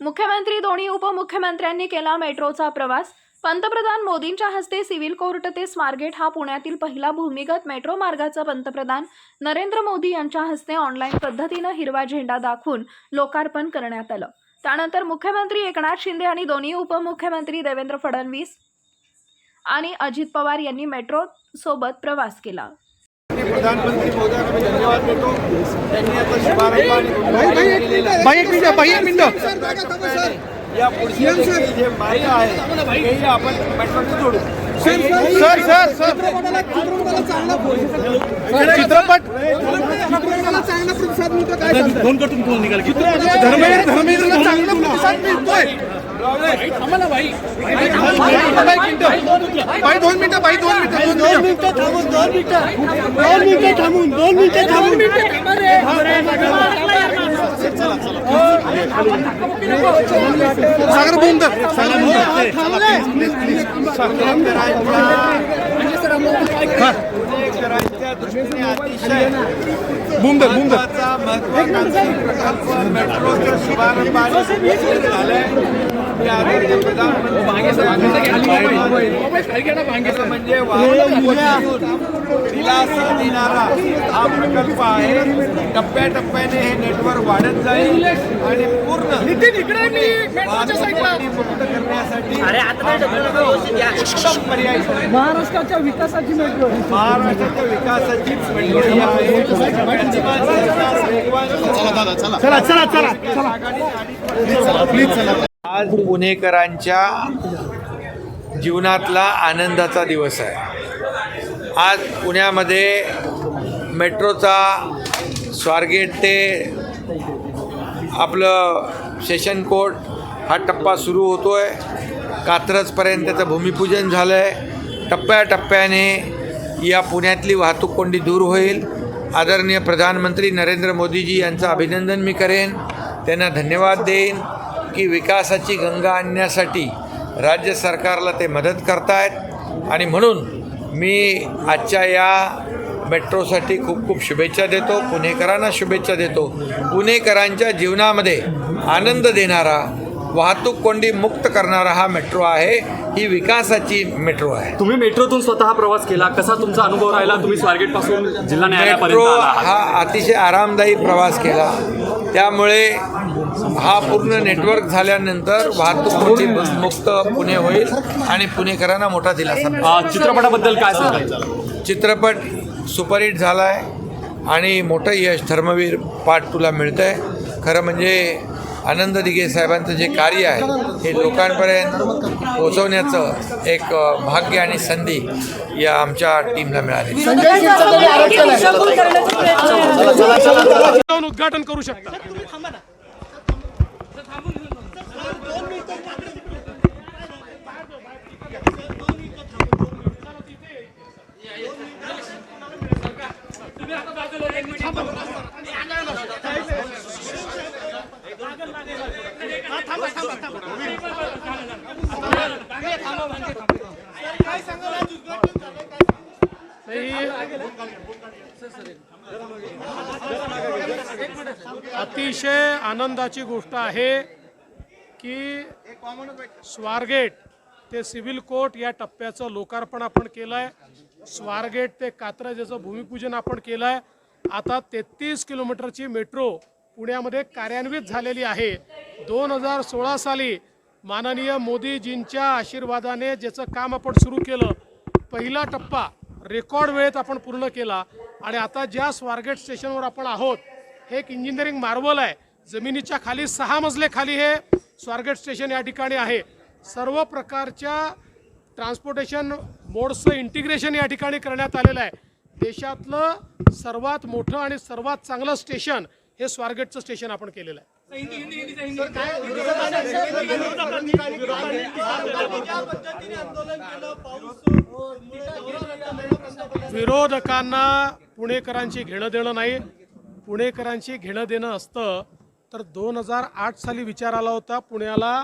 मुख्यमंत्री दोन्ही उपमुख्यमंत्र्यांनी केला मेट्रोचा प्रवास. पंतप्रधान मोदींच्या हस्ते सिव्हिल कोर्ट ते स्मारगेट हा पुण्यातील पहिला भूमिगत मेट्रो मार्गाचा पंतप्रधान नरेंद्र मोदी यांच्या हस्ते ऑनलाईन पद्धतीनं हिरवा झेंडा दाखवून लोकार्पण करण्यात आलं. त्यानंतर मुख्यमंत्री एकनाथ शिंदे आणि दोन्ही उपमुख्यमंत्री देवेंद्र फडणवीस आणि अजित पवार यांनी मेट्रो सोबत प्रवास केला. प्रधानमंत्री मोदयांना मी धन्यवाद देतो. त्यांनी आता शुभारंभ आणि. बाई एक मिनिट बाई एक मिनिट या पुढचे देखील जे मार्ग आहे तेही आपण मेट्रोने जोडू. सर सर सर चित्रपट धर्मेंद्र धर्मेंद्रला चांगला प्रतिसाद मिळतोय. बाई मिनिटं बाई दोन मिनिटं मिनिटं. मिनिटं महत्वाकांक्षी प्रकल्प मेट्रोचा शुभारंभ झालाय. म्हणजे दिलासा देणारा हा प्रकल्प आहे टप्प्याटप्प्याने हे नेटवर्क वाढत जाईल आणि पूर्ण वाहतूक मुक्त करण्यासाठी उत्तम पर्याय महाराष्ट्राच्या विकासाची मेट्रो महाराष्ट्राच्या विकासाची मेट्रो आहे चला चला चला चला। आज पुणेकरांच्या जीवनातला आनंदाचा दिवस आहे. आज पुण्यामध्ये मेट्रोचा स्वारगेट ते आपलं सेशन कोर्ट हा टप्पा सुरू होतो आहे कात्रजपर्यंत त्याचं भूमिपूजन झालं आहे टप्प्याटप्प्याने या पुण्यातली वाहतूक कोंडी दूर होईल. आदरणीय प्रधानमंत्री नरेंद्र मोदीजी यांचं अभिनंदन मी करेन. त्यांना धन्यवाद देईन. की विकासाची गंगा आणण्यासाठी राज्य सरकारला ते मदत करतायत. आणि म्हणून मी आजच्या या मेट्रोसाठी खूप खूप शुभेच्छा देतो पुणेकरांना शुभेच्छा देतो. पुणेकरांच्या जीवनामध्ये आनंद देणारा वाहतूक कोंडी मुक्त करणारा हा मेट्रो आहे. ही विकासाची मेट्रो आहे. तुम्ही मेट्रोतून स्वतः प्रवास केला कसा तुमचा अनुभव राहिला? तुम्ही स्वारगेटपासून जिल्हा मेट्रो हा अतिशय आरामदायी प्रवास केला. त्यामुळे हा पूर्ण नेटवर्क झाल्यानंतर वाहतूक मुक्त पुणे होईल आणि पुणेकरांना मोठा दिलासा चित्रपटाबद्दल काय सांगाल? चित्रपट सुपरहिट झाला आहे आणि मोठं यश धर्मवीर पार्ट टूला मिळतं आहे खरं म्हणजे आनंद दिघे साहेबांचं जे कार्य आहे हे लोकांपर्यंत पोहोचवण्याचं एक भाग्य आणि संधी या आमच्या टीमला मिळाली. जाऊन उद्घाटन करू शकता. अतिशय आनंदाची गोष्ट आहे की स्वारगेट ते सिव्हिल कोर्ट या टप्प्याचं लोकार्पण आपण केलं आहे स्वारगेट ते कात्रज याचं भूमिपूजन आपण केलं आहे आता तेहतीस किलोमीटरची मेट्रो पुण्यामध्ये कार्यान्वित झालेली आहे. दोन हजार सोळा साली माननीय मोदीजींच्या आशीर्वादाने ज्याचं काम आपण सुरू केलं पहिला टप्पा रेकॉर्ड वेळेत आपण पूर्ण केला आणि आता ज्या स्वारगेट स्टेशनवर आपण आहोत हे एक इंजिनिअरिंग मार्वल आहे. जमिनीच्या खाली सहा मजले खाली हे स्वारगेट स्टेशन या ठिकाणी आहे. सर्व प्रकारच्या ट्रान्सपोर्टेशन मोड्सचं इंटिग्रेशन या ठिकाणी करण्यात आलेलं आहे. देशातलं सर्वात मोठं आणि सर्वात चांगलं स्टेशन हे स्वारगेटचं स्टेशन आपण केलेलं आहे विरोधकांना पुणेकरांची घेणं देणं नाही पुणेकरांची घेणं देणं असतं तर दोन हजार आठ साली विचार आला होता पुण्याला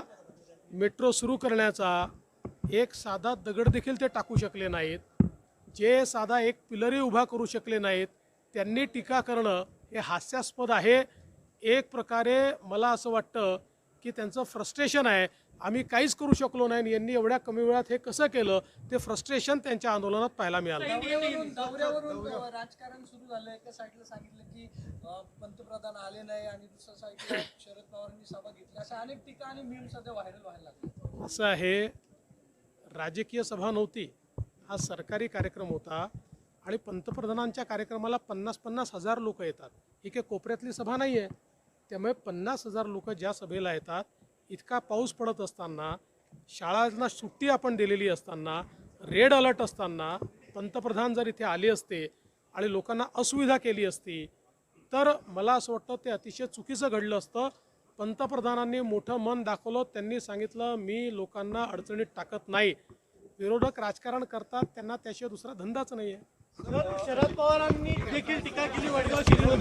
मेट्रो सुरू करण्याचा एक साधा दगड देखील ते टाकू शकले नाहीत जे साधा एक पिलरही उभा करू शकले नाहीत त्यांनी टीका करणं हे हास्यास्पद आहे. एक प्रकारे मला असं वाटतं की त्यांचं फ्रस्ट्रेशन आहे. आम्ही काहीच करू शकलो नाही आणि यांनी एवढ्या कमी वेळात हे कसं केलं? ते फ्रस्ट्रेशन त्यांच्या आंदोलनात पाहायला मिळालं. राजकारण सुरू झालं. एका साईडला सांगितलं की पंतप्रधान आले नाही आणि दुसऱ्या साईडला शरद पवारांनी सभा घेतली. अशा अनेक टीका आणि मीम सध्या व्हायरल व्हायला लागले. असं आहे. राजकीय सभा नव्हती. हा सरकारी कार्यक्रम होता. आणि पंतप्रधानांच्या कार्यक्रमाला पन्नास पन्नास हजार लोक येतात. ही काही कोपऱ्यातली सभा नाही आहे त्यामुळे पन्नास हजार लोक ज्या सभेला येतात इतका पाऊस पडत असताना शाळांना सुट्टी आपण दिलेली असताना रेड अलर्ट असताना पंतप्रधान जर इथे आले असते आणि लोकांना असुविधा केली असती तर मला असं वाटतं ते अतिशय चुकीचं घडलं असतं. पंतप्रधानांनी मोठं मन दाखवलं. त्यांनी सांगितलं मी लोकांना अडचणीत टाकत नाही. विरोधक राजकारण करतात त्यांना त्याशिवाय दुसरा धंदाच नाही आहे शरद पवारांनी देखील टीका केली वडगाव शिरीवर